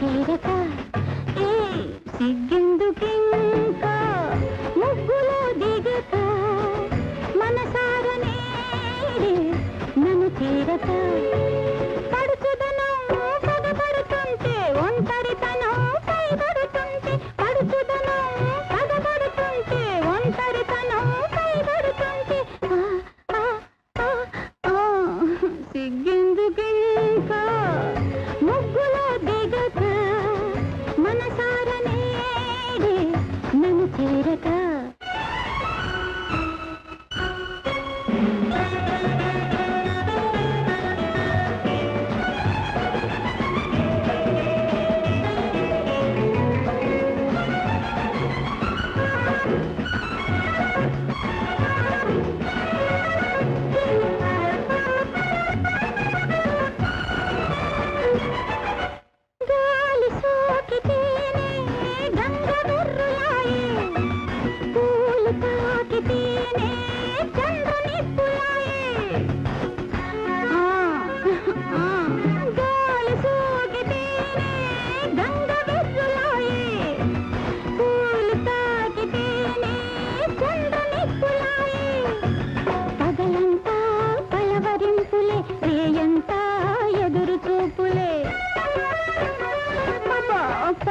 తీరక. సిగ్గెందుకింకా.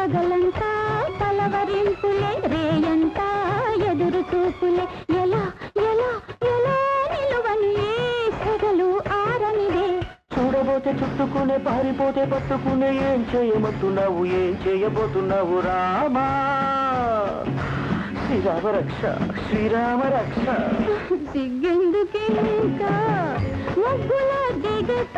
పగలంతా పలవరింపులే రేయంతా ఎదురు చూపులే ఎలా ఎలా ఎలా నిలువని సెగలు ఆరనిదే. చూడబోతే చుట్టుకునే పారిపోతే పట్టుకునే ఏం చేయమంటున్నావు ఏం చేయబోతున్నావు రామా? శ్రీరామ రక్ష శ్రీరామ రక్ష సిగ్గెందుకే ఇంకా దిగక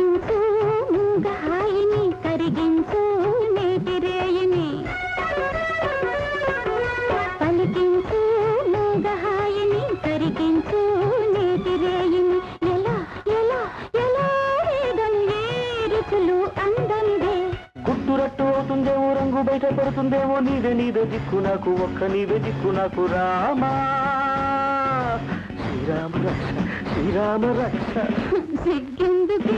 భయపడుతుందేమో నీవే నీవే దిక్కు నాకు ఒక్క నీవే దిక్కు నాకు రామా. శ్రీరామ రక్ష శ్రీరామ రక్ష. సిగ్గెందుకు